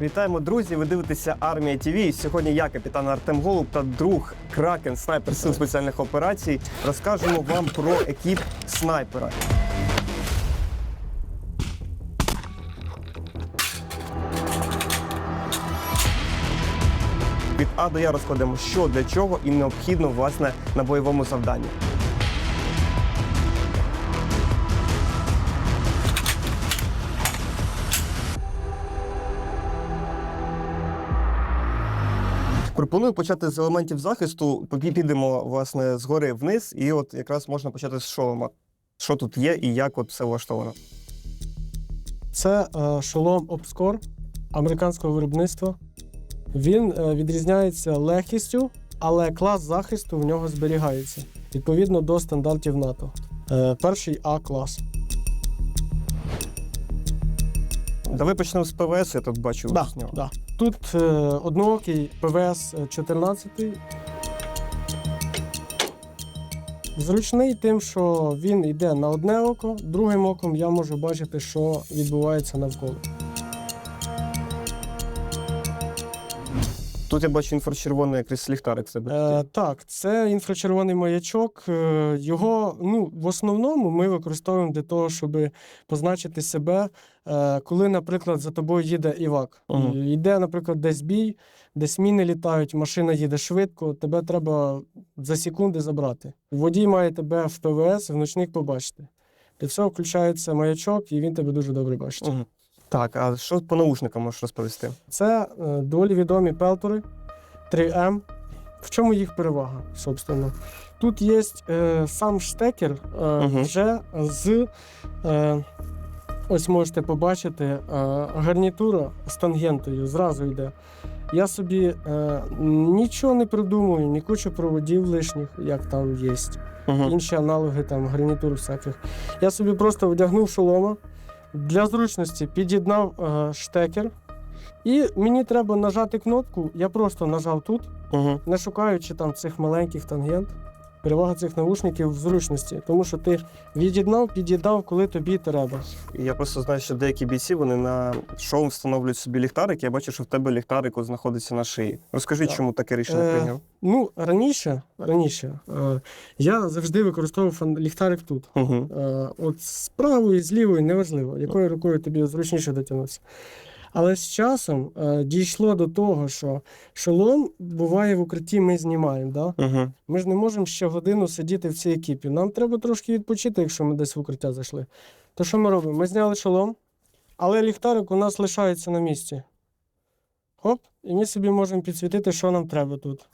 Вітаємо, друзі! Ви дивитеся Армія ТВ. І Сьогодні я, капітан Артем Голуб та друг Кракен, снайпер сил спеціальних операцій, розкажемо вам про екіп снайпера. Від А до Я розкладемо, що для чого і необхідно власне на бойовому завданні. Пропоную почати з елементів захисту. Підемо власне згори вниз, і от якраз можна почати з шолома. Що тут є і як от все влаштовано. Це е, шолом Обскор американського виробництва. Він е, відрізняється легкістю, але клас захисту в нього зберігається відповідно до стандартів НАТО. Е, перший А клас. Давай почнемо з ПВС, я тут бачу Да, да. Тут е, одноокий ПВС 14. Зручний тим, що він йде на одне око, другим оком я можу бачити, що відбувається навколо. Тут я бачу інфрачервоний якийсь ліхтарик в себе. Е, так, це інфрачервоний маячок. Е, Його ну, в основному ми використовуємо для того, щоб позначити себе, е, коли, наприклад, за тобою їде івак. Мгм. Йде, наприклад, десь бій, десь міни літають, машина їде швидко, тебе треба за секунди забрати. Водій має тебе в ПВС, в ночник побачити. Для цього включається маячок, і він тебе дуже добре бачить. Мгм. Так, а що по наушникам можеш розповісти? Це е, доволі відомі пелтори 3М. В чому їх перевага, собственно? Тут є е, сам штекер е, Мгм. вже з. Е, ось можете побачити, е, гарнітура з тангентою зразу йде. Я собі е, нічого не придумую, ні кучу проводів лишніх, як там є Угу. інші аналоги там гарнітур всяких. Я собі просто вдягнув шолома. Для зручності під'єднав е, штекер. І мені треба нажати кнопку. Я просто нажав тут, Угу. не шукаючи там цих маленьких тангент. Перевага цих наушників в зручності, тому що ти від'єднав, під'єднав, коли тобі треба. Я просто знаю, що деякі бійці вони на шоу встановлюють собі ліхтарик. Я бачу, що в тебе ліхтарик знаходиться на шиї. Розкажи, Так. чому таке рішення Е, прийняв? Ну, раніше, раніше е, я завжди використовував ліхтарик тут. Угу. Е, От з правої, з лівої, неважливо, якою рукою тобі зручніше дотягнутися. Але з часом е, дійшло до того, що шолом буває в укритті, ми знімаємо. Да? Угу. Ми ж не можемо ще годину сидіти в цій екіпі. Нам треба трошки відпочити, якщо ми десь в укриття зайшли. То що ми робимо? Ми зняли шолом, але ліхтарик у нас лишається на місці. Хоп, і ми собі можемо підсвітити, що нам треба тут.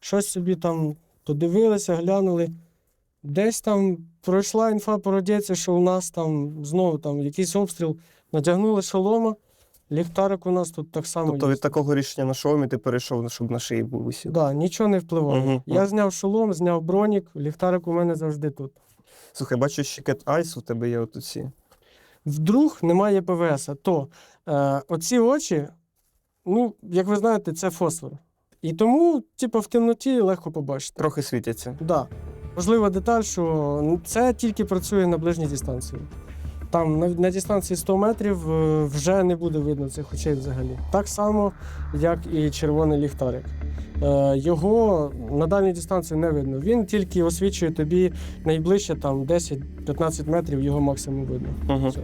Щось собі там подивилися, глянули. Десь там пройшла інфа радіації, що у нас там знову там якийсь обстріл, надягнули шолома, ліхтарик у нас тут так само. Тобто від такого рішення на шоумі ти перейшов, щоб на шиї був висів. Да, нічого не впливає. Мгм. Я зняв шолом, зняв бронік, ліхтарик у мене завжди тут. Слухай, бачу, що Cat Eyes у тебе є отут ці. Вдруг немає ПВС, то е, оці очі, ну, як ви знаєте, це фосфор. І тому, типу, в темноті легко побачити. Трохи світяться. Да. Важлива деталь, що це тільки працює на ближній дистанції. Там на, на дистанції 100 метрів е, вже не буде видно цих очей взагалі. Так само, як і червоний ліхтарик. Е, Його на дальній дистанції не видно. Він тільки освічує тобі найближче там 10-15 метрів, його максимум видно. Угу. Все.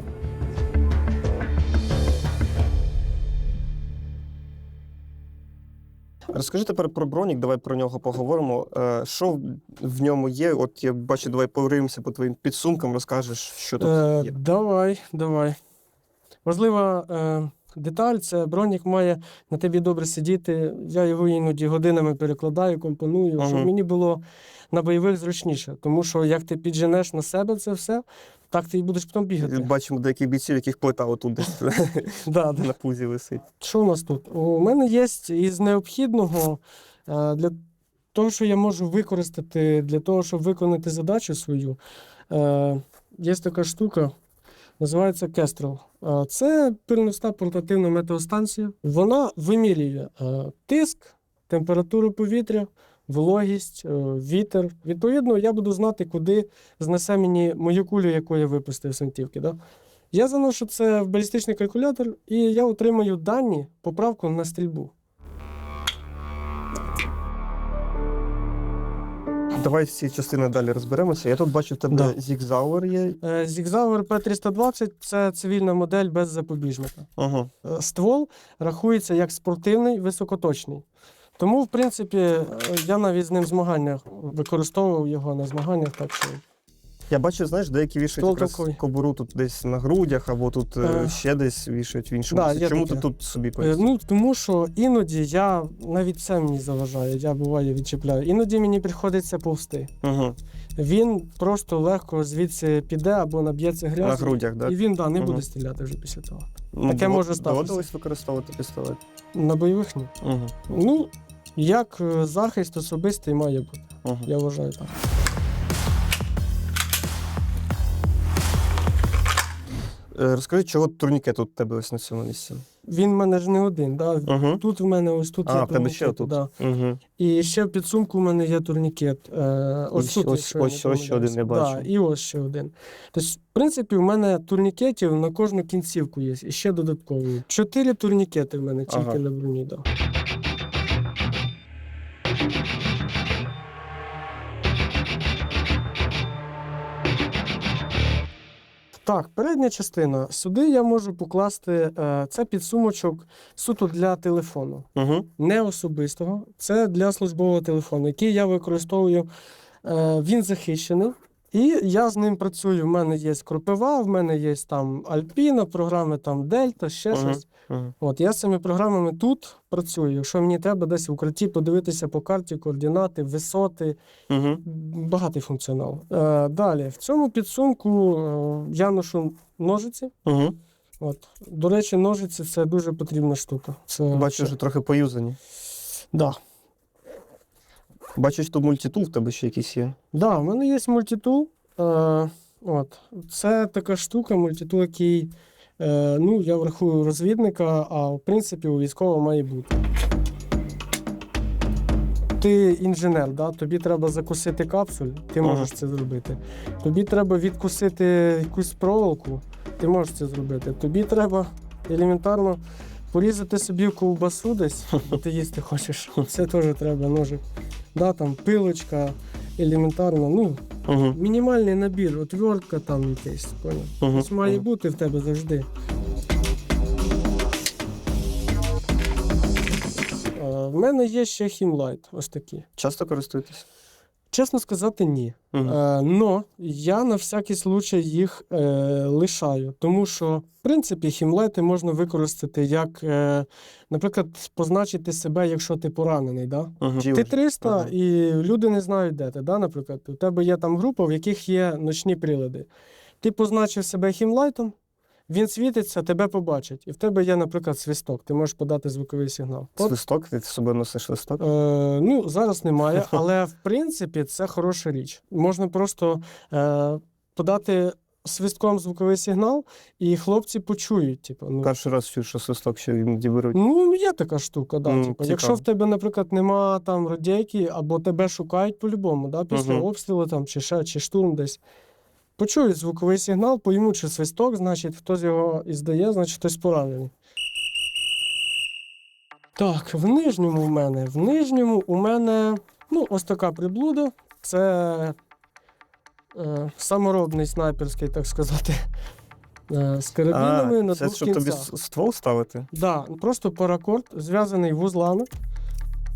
Розкажи тепер про бронік, давай про нього поговоримо. Е, Що в- ньому є? От я бачу, давай повернемося по твоїм підсумкам, розкажеш, що тут Е, є. давай, давай. Важливо. е, деталь це бронік має на тобі добре сидіти. Я його іноді годинами перекладаю, компоную, щоб мені було на бойових зручніше. Тому що як ти підженеш на себе це все, так ти і будеш потім бігати. Бачимо деяких бійців, яких плита отут десь на пузі висить. Що у нас тут? У мене є із необхідного е, для того, що я можу використати для того, щоб виконати задачу свою. Е, Є така штука, називається Kestrel. Це пильноста портативна метеостанція. Вона вимірює тиск, температуру повітря, вологість, вітер. Відповідно, я буду знати, куди знесе мені мою кулю, яку я випустив з гвинтівки. Да? Я заношу це в балістичний калькулятор, і я отримаю дані поправку на стрільбу. Давай всі частини далі розберемося. Я тут бачу, в тебе Да. зігзауер є. Е, Zigzauer P320 це цивільна модель без запобіжника. Ага. Е, Ствол рахується як спортивний, високоточний. Тому, в принципі, е, я навіть з ним змагання використовував його на змаганнях, так що Я бачу, знаєш, деякі вішають якраз кобуру тут десь на грудях, або тут е, Е. ще десь вішають в іншому. Да, місці. є Чому ти таке. тут собі Е? Ну, тому що іноді я навіть це мені заважає, я буває відчіпляю. Іноді мені приходиться повсти. Угу. Він просто легко звідси піде або наб'ється На грязь. грудях, так? І він да, не Мгм. буде стріляти вже після того. Ну, таке може статися. Доводилось використовувати пістолет. На бойових ні. Угу. Ну, як е, захист особистий має бути. Угу. Я вважаю так. Розкажи, чого турнікет тут у тебе ось на цьому місці? Він в мене ж не один. Да? Угу. Тут в мене ось тут А, є в тебе ще тут. Да. Угу. І ще в підсумку в мене є турнікет. Е, ось, Ось- тут, ось- якщо я ось- не ось ще один я помиляюсь. бачу. Да, і ось ще один. Тобто, в принципі, в мене турнікетів на кожну кінцівку є. І ще додаткові. Чотири турнікети в мене тільки Ага. на броні. Да. Так, передня частина. Сюди я можу покласти е, це підсумочок суто для телефону Угу. не особистого, це для службового телефону, який я використовую. Е, він захищений. І я з ним працюю. В мене є Кропива, в мене є там Альпіна, програми там Дельта, ще Мгм. щось. Угу. От я з цими програмами тут працюю. Якщо мені треба десь в укритті подивитися по карті, координати, висоти, Угу. багатий функціонал. Е, далі, в цьому підсумку е, я ношу ножиці. Угу. От. До речі, ножиці це дуже потрібна штука. Це Бачу, вже трохи поюзані. Да. Бачу, що мультитул в тебе ще якийсь є. Да, в мене є мультитул. Е, от. Це така штука, мультитул, який ну, я врахую розвідника, а в принципі у військового має бути. Ти інженер, да? тобі треба закусити капсуль, ти Ага. можеш це зробити. Тобі треба відкусити якусь проволоку, ти можеш це зробити. Тобі треба елементарно порізати собі ковбасу десь, бо ти їсти хочеш. Це теж треба ножик. Да, там пилочка, елементарно, ну, Угу. мінімальний набір, отвертка там якийсь, поняв? Угу. Ось має бути в тебе завжди. Е, В мене є ще хімлайт, ось такі. Часто користуєтесь? Чесно сказати, ні. Угу. Е, но я на всякий случай їх е, лишаю, тому що, в принципі, хімлайти можна використати як, е, наприклад, позначити себе, якщо ти поранений. Да? Угу. Ти 300 Ага. і люди не знають, де ти. Да? Наприклад, у тебе є там група, в яких є ночні прилади. Ти позначив себе хімлайтом, він світиться, тебе побачить. І в тебе є, наприклад, свисток. Ти можеш подати звуковий сигнал. От, Свисток, ти з собою носиш свисток? е, ну, зараз немає, але в принципі це хороша річ. Можна просто е, подати свистком звуковий сигнал, і хлопці почують. Типу, ну, Перший раз чую, що свисток ще іноді беруть. Ну, є така штука, да. Ну, типу, цікаво. якщо в тебе, наприклад, нема там радійки, або тебе шукають по-любому, да, після Мгм. обстрілу там, чи ще, чи штурм десь. Почують звуковий сигнал, поймуть, що свисток, значить, хтось його іздає, значить хтось поранений. Так, в нижньому в мене. В нижньому у мене ну, ось така приблуда. Це е, саморобний снайперський, так сказати, е, з карабінами на це двох щоб тобі кінцях. ствол ставити? Да, просто паракорд зв'язаний вузлами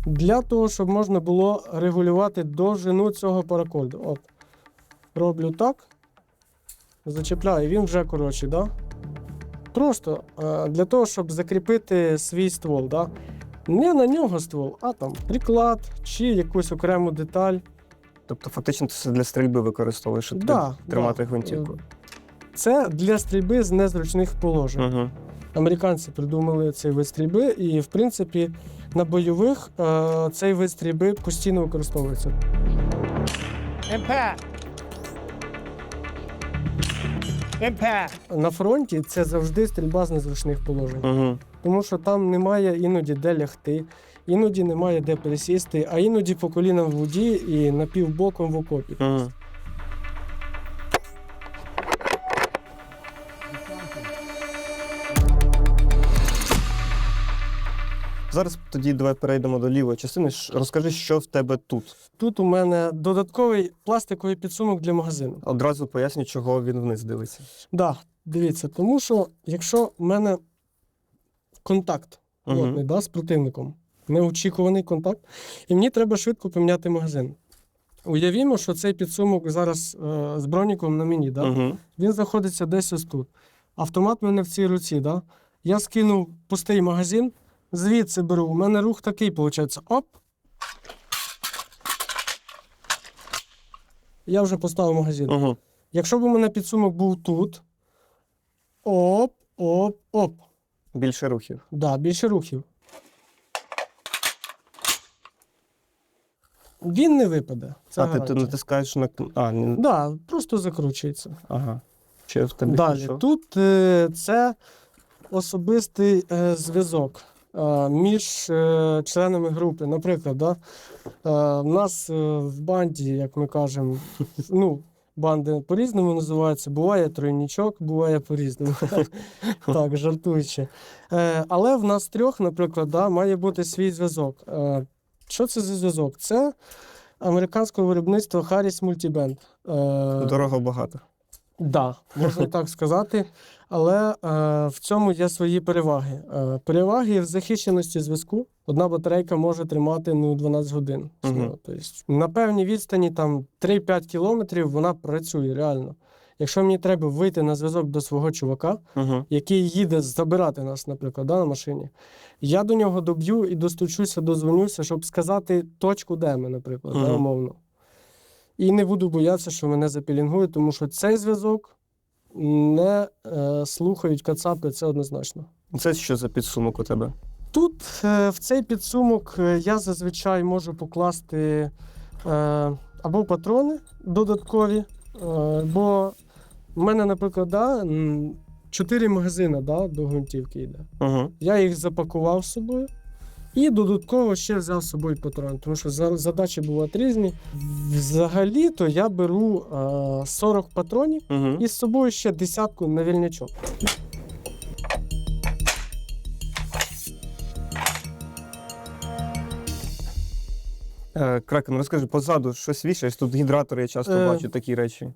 для того, щоб можна було регулювати довжину цього паракорду. От. Роблю так. Зачепляю, він вже коротший, да? Просто е, для того, щоб закріпити свій ствол. Да? Не на нього ствол, а там приклад чи якусь окрему деталь. Тобто, фактично, ти це для стрільби використовуєш, щоб Да, тримати да. гвинтівку. Це для стрільби з незручних положень. Угу. Американці придумали цей вид стрільби, і в принципі на бойових е, цей вид стрільби постійно використовується. Impact. Impact. На фронті це завжди стрільба з незручних положень, Угу. тому що там немає іноді де лягти, іноді немає де присісти, а іноді по колінам в воді і напівбоком в окопі. Угу. Зараз тоді давай перейдемо до лівої частини. Розкажи, що в тебе тут. Тут у мене додатковий пластиковий підсумок для магазину. Одразу поясню, чого він вниз дивиться. Да, дивіться, тому що якщо в мене контакт плотний Угу. да, з противником, неочікуваний контакт, і мені треба швидко поміняти магазин. Уявімо, що цей підсумок зараз е, з броніком на мені, да? Угу. він знаходиться десь ось тут. Автомат в мене в цій руці. Да? Я скинув пустий магазин, звідси беру. У мене рух такий, виходить. Оп. Я вже поставив магазин. Угу. Якщо б у мене підсумок був тут. Оп, оп, оп. Більше рухів. Да, більше рухів. Він не випаде. Це а ти, ти натискаєш на. А, ні. Да, просто закручується. Ага. Ще в тебе Далі. що? Тут е, це особистий е, зв'язок між е, членами групи. Наприклад, да, е, в нас е, в банді, як ми кажемо, ну, банди по-різному називаються. Буває тройнічок, буває по-різному. так, жартуючи. Е, але в нас трьох, наприклад, да, має бути свій зв'язок. Е, що це за зв'язок? Це американського виробництва Harris Multiband. Е, Дорого багато. Да, можна так сказати. Але е, в цьому є свої переваги. Е, переваги в захищеності зв'язку. Одна батарейка може тримати ну, 12 годин. Ну, тобто, на певній відстані там 3-5 кілометрів вона працює реально. Якщо мені треба вийти на зв'язок до свого чувака, Угу. який їде забирати нас, наприклад, да, на машині, я до нього доб'ю і достучуся, дозвонюся, щоб сказати точку, де ми, наприклад, да, умовно. І не буду боятися, що мене запілінгують, тому що цей зв'язок не е, слухають кацапи, це однозначно. Це що за підсумок у тебе? Тут е, в цей підсумок е, я зазвичай можу покласти е, або патрони додаткові, е, бо в мене, наприклад, да, чотири магазини да, до гвинтівки йде. Угу. Я їх запакував з собою. І додатково ще взяв з собою патрони, тому що задачі бувають різні. Взагалі-то я беру е, 40 патронів Угу. і з собою ще десятку на вільнячок. Е, Кракен, розкажи, позаду щось вішаєш, тут гідратори, я часто Е, бачу такі речі.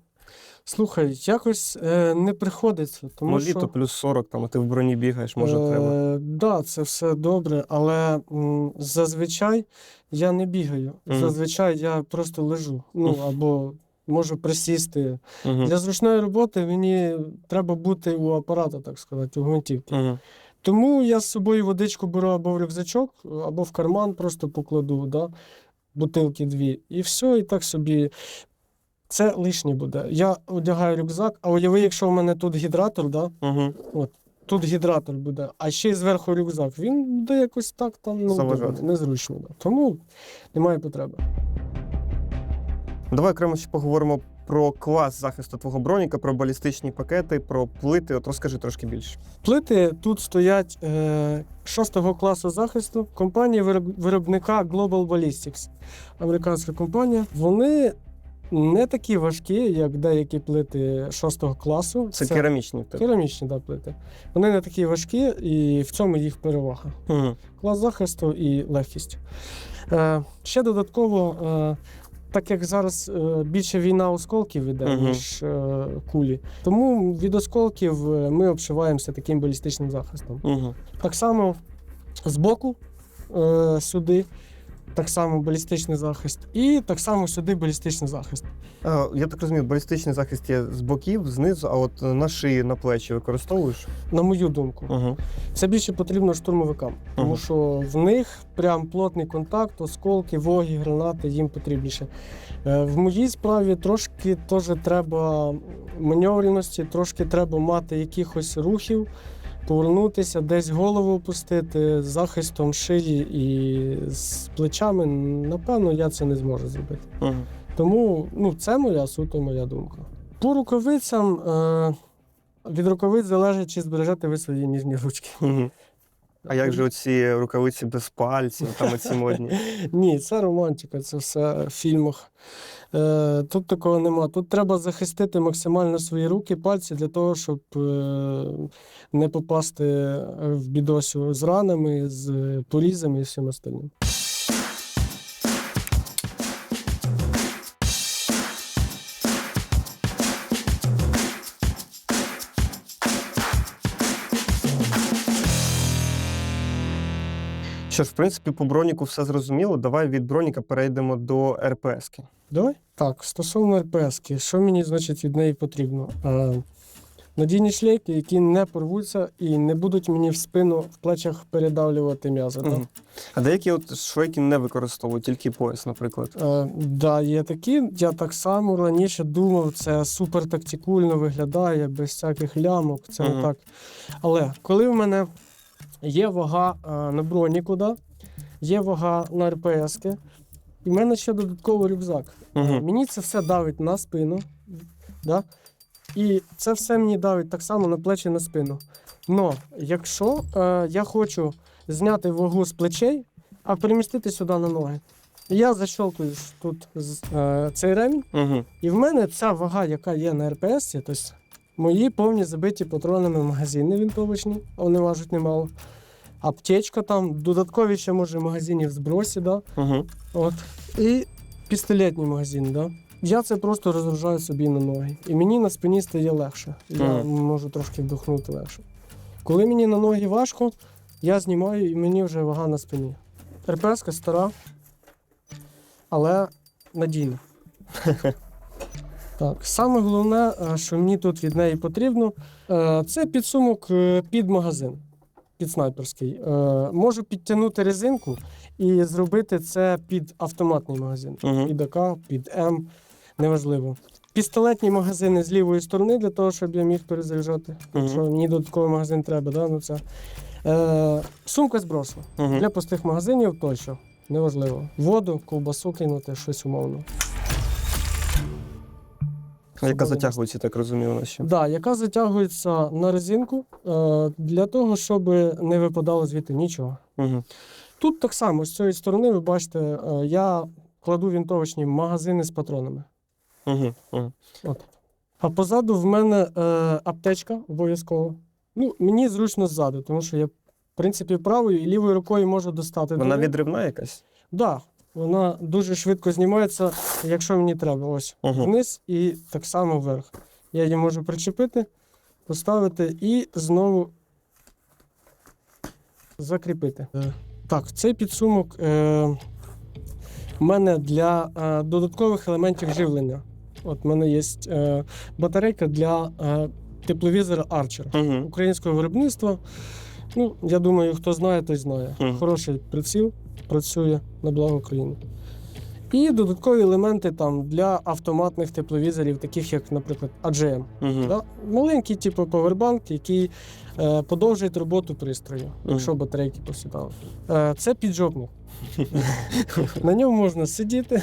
Слухай, якось е, не приходиться, тому ну, що літо плюс 40, там, а ти в броні бігаєш, може треба. Е, да, це все добре, але м, зазвичай я не бігаю. Мгм. Зазвичай я просто лежу. Ну Мгм. або можу присісти. Угу. Для зручної роботи мені треба бути у апарата, так сказати, у гвинтівки. Угу. Тому я з собою водичку беру або в рюкзачок, або в карман просто покладу, да? бутилки дві. І все, і так собі. Це лишнє буде. Я одягаю рюкзак, а уяви, якщо в мене тут гідратор, да? Угу. тут гідратор буде, а ще й зверху рюкзак. Він буде якось так там ну, незручно. Да. Тому немає потреби. Давай окремо ще поговоримо про клас захисту твого броніка, про балістичні пакети, про плити. От розкажи трошки більше. Плити тут стоять е, шостого класу захисту компанії вироб- виробника Global Ballistics. Американська компанія. Вони не такі важкі, як деякі плити шостого класу. Це, керамічні в керамічні да, плити. Вони не такі важкі, і в цьому їх перевага. Угу. клас захисту і легкість. Е, ще додатково, е, так як зараз е, більше війна осколків іде, Мгм. ніж е, кулі, тому від осколків е, ми обшиваємося таким балістичним захистом. Угу. Так само збоку е, сюди. Так само балістичний захист, і так само сюди балістичний захист. А, я так розумію, балістичний захист є з боків, знизу, а от на шиї, на плечі використовуєш? На мою думку, Угу. це більше потрібно штурмовикам, тому Мгм. що в них прям плотний контакт, осколки, воги, гранати їм потрібніше. Е, В моїй справі трошки теж треба маневреності, трошки треба мати якихось рухів, повернутися, десь голову опустити з захистом шиї і з плечами. Напевно, я це не зможу зробити. Угу. Тому ну, це моя суто моя думка. По рукавицям е, від рукавиць залежить, чи збережете ви свої ніжні ручки. Угу. А як же оці рукавиці без пальців, там оці модні? Ні, це романтика, це все в фільмах. Е, тут такого нема. Тут треба захистити максимально свої руки, пальці для того, щоб е, не попасти в бідосю з ранами, з порізами і всім остальним. Що ж, в принципі, по броніку все зрозуміло. Давай від броніка перейдемо до РПСки. Давай. Так, стосовно РПС, що мені значить від неї потрібно? Е, надійні шлейки, які не порвуться і не будуть мені в спину в плечах передавлювати м'язи. Мгм. А деякі от шлейки не використовують, тільки пояс, наприклад. Е, да, є такі. Я так само раніше думав, це супер тактикульно виглядає, без всяких лямок. Це Мгм. так. Але коли в мене є вага е, на броніку, да, є вага на РПСки, і в мене ще додатковий рюкзак. Угу. Мені це все давить на спину. Да? І це все мені давить так само на плечі на спину. Но якщо е, я хочу зняти вагу з плечей, а перемістити сюди на ноги, я защелкую тут е, цей ремінь, Угу. і в мене ця вага, яка є на РПС, тобто мої повні забиті патронами магазини вінтовочні, вони важать немало. Аптечка там, додаткові ще може магазинів в збросі, да? Угу. От. І пістолетний магазин, да? Я це просто розгружаю собі на ноги. І мені на спині стає легше. Я Мгм. можу трошки вдохнути легше. Коли мені на ноги важко, я знімаю і мені вже вага на спині. РПСка стара, але надійна. Так, саме головне, е, що мені тут від неї потрібно, е, це підсумок е, під магазин, під снайперський. Можу підтягнути резинку і зробити це під автоматний магазин. Угу. Під АК, під М, неважливо. Пістолетні магазини з лівої сторони для того, щоб я міг перезаряджати. Мгм. Якщо мені додатковий магазин треба, да? ну це. Е, сумка з бросу. Угу. Для пустих магазинів тощо. Неважливо. Воду, ковбасу кинути, щось умовно. Яка затягується, так розумію, нас ще. Да, яка затягується на резинку е, для того, щоб не випадало звідти нічого. Угу. Тут так само, з цієї сторони, ви бачите, е, я кладу вінтовочні магазини з патронами. Угу. Угу. От. А позаду в мене е, аптечка обов'язково. Ну, мені зручно ззаду, тому що я, в принципі, правою і лівою рукою можу достати. Вона відривна якась? Да, вона дуже швидко знімається, якщо мені треба. Ось Угу. вниз і так само вверх. Я її можу причепити, поставити і знову закріпити. Е, Так, цей підсумок е, в мене для е, додаткових елементів живлення. От в мене є е, батарейка для е, тепловізора Archer Угу. українського виробництва. Ну, я думаю, хто знає, той знає. Мгм. Хороший приціл працює на благо України. І додаткові елементи там для автоматних тепловізорів, таких як, наприклад, AGM. Угу. Да? Маленький, типу, повербанк, який е, подовжує роботу пристрою, якщо батарейки посідали. Е, це піджопник. На ньому можна сидіти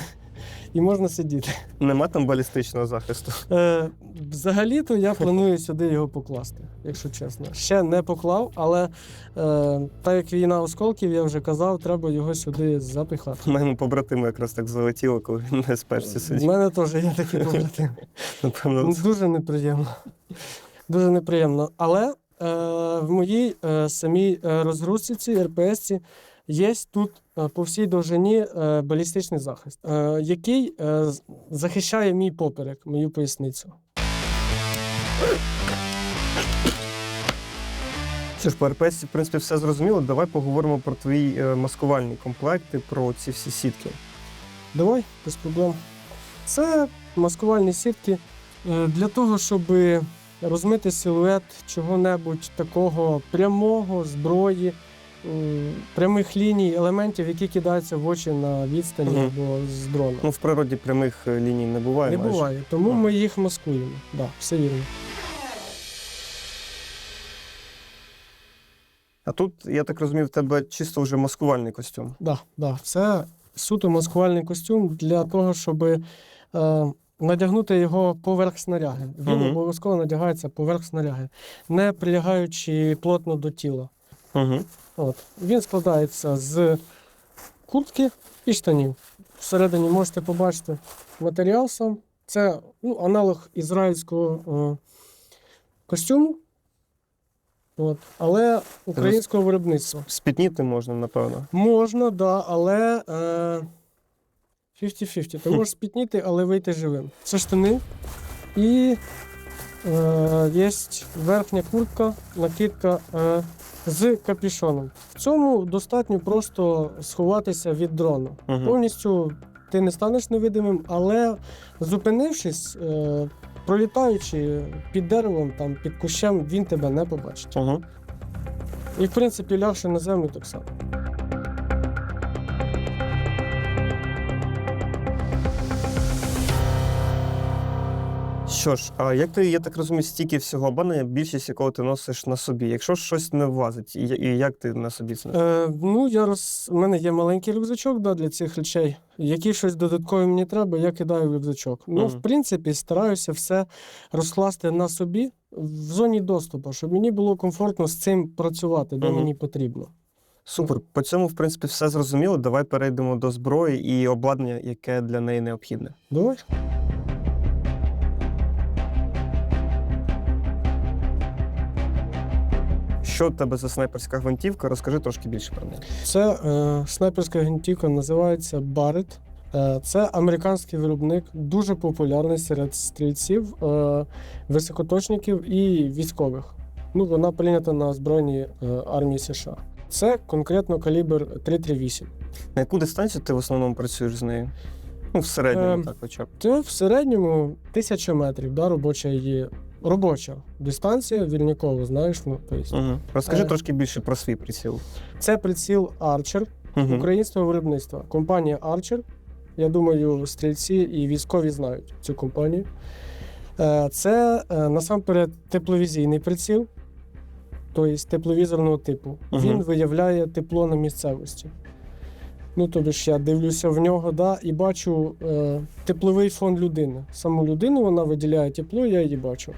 і можна сидіти. Нема там балістичного захисту. Е, взагалі-то я планую сюди його покласти, якщо чесно. Ще не поклав, але е, так як війна осколків, я вже казав, треба його сюди запихати. У мене побратими якраз так залетіло, коли він на спешці У мене теж є такі побратими. Напевно, Дуже неприємно. Дуже неприємно. Але е, в моїй е, самій е, розгрузці, РПС, є тут е, по всій довжині е, балістичний захист, е, який захищає мій поперек, мою поясницю. Що ж, по РПС, в принципі, все зрозуміло. Давай поговоримо про твої маскувальні комплекти, про ці всі сітки. Давай, без проблем. Це маскувальні сітки для того, щоб розмити силует чого-небудь такого прямого, зброї, прямих ліній, елементів, які кидаються в очі на відстані Мгм. або з дрона. Ну, в природі прямих е, ліній не буває. Не майже. буває, тому А. ми їх маскуємо. Да, все вірно. А тут, я так розумію, в тебе чисто вже маскувальний костюм. Да, да, це суто маскувальний костюм для того, щоб е, надягнути його поверх снаряги. Він Мгм. обов'язково надягається поверх снаряги, не прилягаючи плотно до тіла. Угу. От. Він складається з куртки і штанів. Всередині можете побачити матеріал сам. Це ну, аналог ізраїльського е, костюму, от. але українського виробництва. Спітніти можна, напевно. Можна, да, але е, 50-50. Ти можеш спітніти, але вийти живим. Це штани. І е, є верхня куртка, накидка е, з капюшоном. В цьому достатньо просто сховатися від дрону. Угу. Повністю ти не станеш невидимим, але зупинившись, е, пролітаючи під деревом, там, під кущем, він тебе не побачить. Угу. І в принципі лягши на землю так само. Що ж, а як ти, я так розумію, стільки всього обладнання, більшість якого ти носиш на собі. Якщо щось не влазить, і, і як ти на собі це? Е, ну, я роз... У мене є маленький рюкзачок да, для цих речей. Які щось додаткове мені треба, я кидаю в рюкзачок. Ну, Мгм. в принципі, стараюся все розкласти на собі в зоні доступу, щоб мені було комфортно з цим працювати, де Мгм. мені потрібно. Супер. По цьому, в принципі, все зрозуміло. Давай перейдемо до зброї і обладнання, яке для неї необхідне. Давай. Що в тебе за снайперська гвинтівка? Розкажи трошки більше про неї. Це е, снайперська гвинтівка, називається Barrett. Е, це американський виробник, дуже популярний серед стрільців, е, високоточників і військових. Ну, вона прийнята на Збройній е, армії США. Це конкретно калібр 338. На яку дистанцію ти в основному працюєш з нею? Ну, в середньому, Ем, так, хоча б. Це в середньому тисяча метрів, да, робоча її робоча дистанція, вільникова, знаєш. Ну, тобто. Угу. Розкажи Е. трошки більше про свій приціл. Це приціл Archer Угу. українського виробництва. Компанія Archer. Я думаю, стрільці і військові знають цю компанію. Е, Це е, насамперед тепловізійний приціл, тобто тепловізорного типу. Мгм. Він виявляє тепло на місцевості. Ну, тобі ж я дивлюся в нього, да, і бачу е, тепловий фон людини. Саму людину вона виділяє тепло, я її бачу.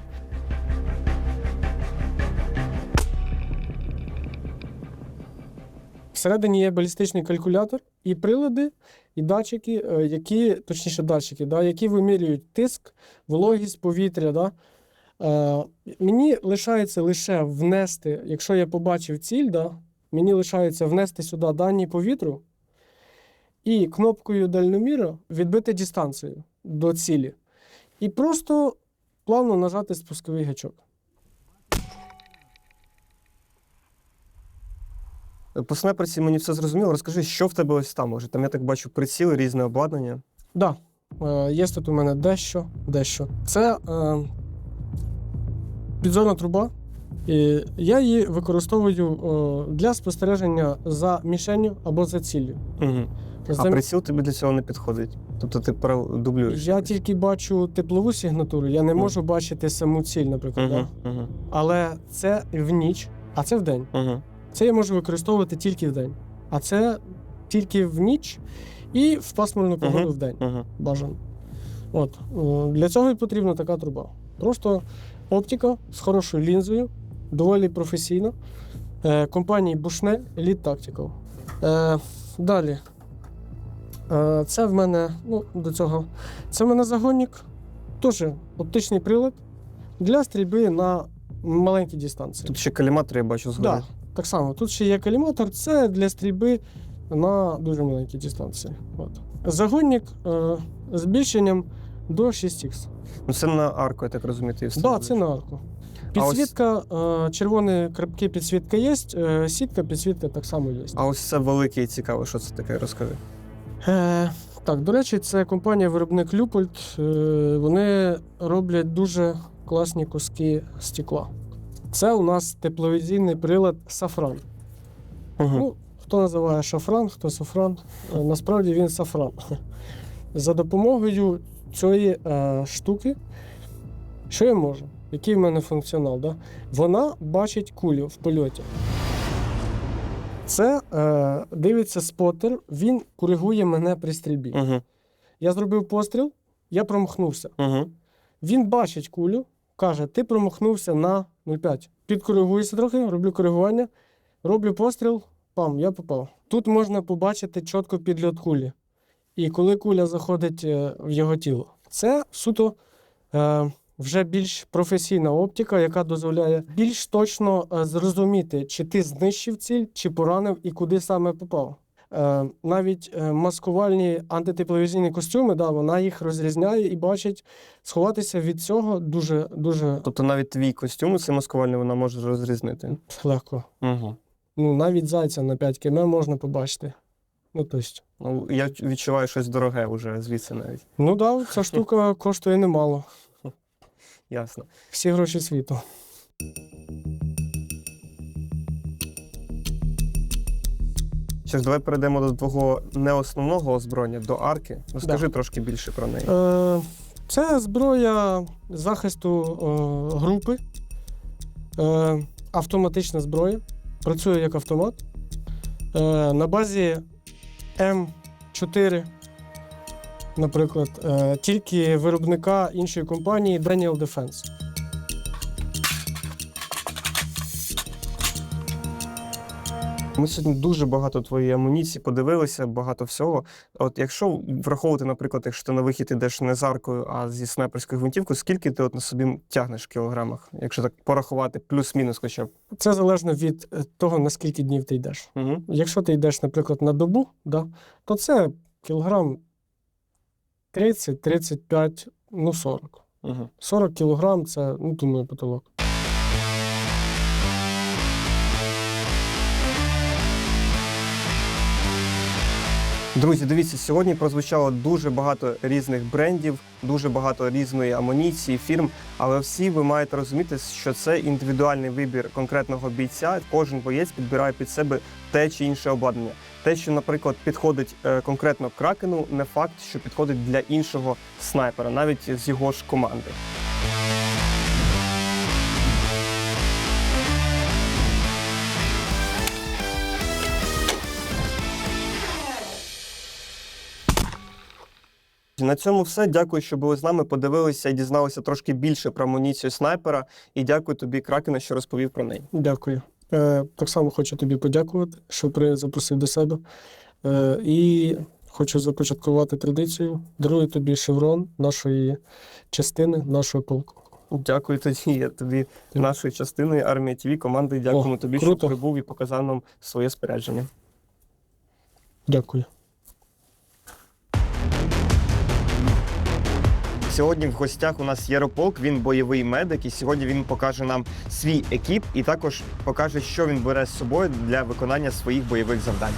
Всередині є балістичний калькулятор і прилади, і датчики, е, які, точніше, датчики, да, які вимірюють тиск, вологість повітря. Да. Е, мені лишається лише внести, якщо я побачив ціль, да, мені лишається внести сюди дані по вітру і кнопкою дальноміра відбити дистанцію до цілі. І просто плавно нажати спусковий гачок. По снайперці мені все зрозуміло. Розкажи, що в тебе ось там? Може, там я так бачу приціли, різне обладнання. Да, е, є тут у мене дещо, дещо. Це е, підзорна труба. І я її використовую е, для спостереження за мішенню або за ціллю. Угу. А приціл тобі для цього не підходить. Тобто ти дублюєш. я тільки бачу теплову сигнатуру, я не можу бачити саму ціль, наприклад. Угу. Да? Угу. Але це в ніч, а це в день. Угу. Це я можу використовувати тільки в день. А це тільки в ніч і в пасмурну погоду Мгм. в день. Угу. бажано. От. е, Для цього і потрібна така труба. Просто оптика з хорошою лінзою, доволі професійна. Е, компанії Bushnell Elite Tactical. Е, далі. Е, це в мене, ну, до цього. Це в мене загонник, теж оптичний прилад для стрільби на маленькій дистанції. Тут ще каліматор я бачу згори. Да, так само. Тут ще є каліматор, це для стрільби на дуже маленькій дистанції. От. Загонник е, збільшенням до 6х. Ну це на арку, я так розумію, ти Так, да, це на арку. А ось- Підсвітка, е, червоні крапки підсвітка є, е, сітка підсвітка так само є. А ось це велике і цікаве, що це таке, розкажи. Е, так, до речі, це компанія-виробник Люпольд. Е, вони роблять дуже класні куски стекла. Це у нас тепловізійний прилад Сафран. Угу. Ну, хто називає шафран, хто сафран. Е, Насправді він сафран. За допомогою цієї е, штуки, що я можу? Який в мене функціонал? Да? Вона бачить кулю в польоті. Це е, дивиться спотер, він коригує мене при стрільбі. Угу. Я зробив постріл, я промахнувся. Угу. Він бачить кулю, каже: ти промахнувся на 0,5. Підкоригуюся трохи, роблю коригування. Роблю постріл, пам, я попав. Тут можна побачити чітко підльот кулі. І коли куля заходить е, в його тіло. Це суто е, вже більш професійна оптика, яка дозволяє більш точно е, зрозуміти, чи ти знищив ціль, чи поранив і куди саме попав. Е, навіть е, маскувальні антитепловізійні костюми, да, вона їх розрізняє і бачить, сховатися від цього дуже дуже Тобто навіть твій костюм цей маскувальний вона може розрізнити. легко. Угу. Ну, навіть зайця на 5 км можна побачити. Ну, тобто, Ну, я відчуваю щось дороге вже звідси навіть. ну да, ця штука коштує немало. Ясно. Всі гроші світу. Ж, давай перейдемо до твого не основного озброєння, до арки. Розкажи трошки більше про неї. Е, це зброя захисту е, групи, е, автоматична зброя. Працює як автомат. Е, на базі М4, наприклад, е, тільки виробника іншої компанії Daniel Defense. Ми сьогодні дуже багато твоєї амуніції подивилися, багато всього. От якщо враховувати, наприклад, якщо ти на вихід ідеш не з аркою, а зі снайперською гвинтівкою, скільки ти от на собі тягнеш в кілограмах, якщо так порахувати, плюс-мінус хоча б. Це залежно від е, того, на скільки днів ти йдеш. Угу. Якщо ти йдеш, наприклад, на добу, да, то це кілограм 30, 35, ну 40. Угу. 40 кілограм це, ну, думаю, потолок. Друзі, дивіться, сьогодні прозвучало дуже багато різних брендів, дуже багато різної амуніції, фірм. Але всі ви маєте розуміти, що це індивідуальний вибір конкретного бійця. Кожен боєць підбирає під себе те чи інше обладнання. Те, що, наприклад, підходить е, конкретно кракену, не факт, що підходить для іншого снайпера, навіть з його ж команди. На цьому все. Дякую, що були з нами. Подивилися і дізналися трошки більше про амуніцію снайпера. І дякую тобі, Кракена, що розповів про неї. Дякую. Е, так само хочу тобі подякувати, що при запросив до себе. Е, і хочу започаткувати традицію. Дарую тобі шеврон нашої частини, нашого полку. Дякую тоді я тобі нашої частини армії ТВ команди. Дякуємо О, тобі, круто. що прибув і показав нам своє спорядження. Дякую. Сьогодні в гостях у нас Єрополк, він бойовий медик, і сьогодні він покаже нам свій екіп і також покаже, що він бере з собою для виконання своїх бойових завдань.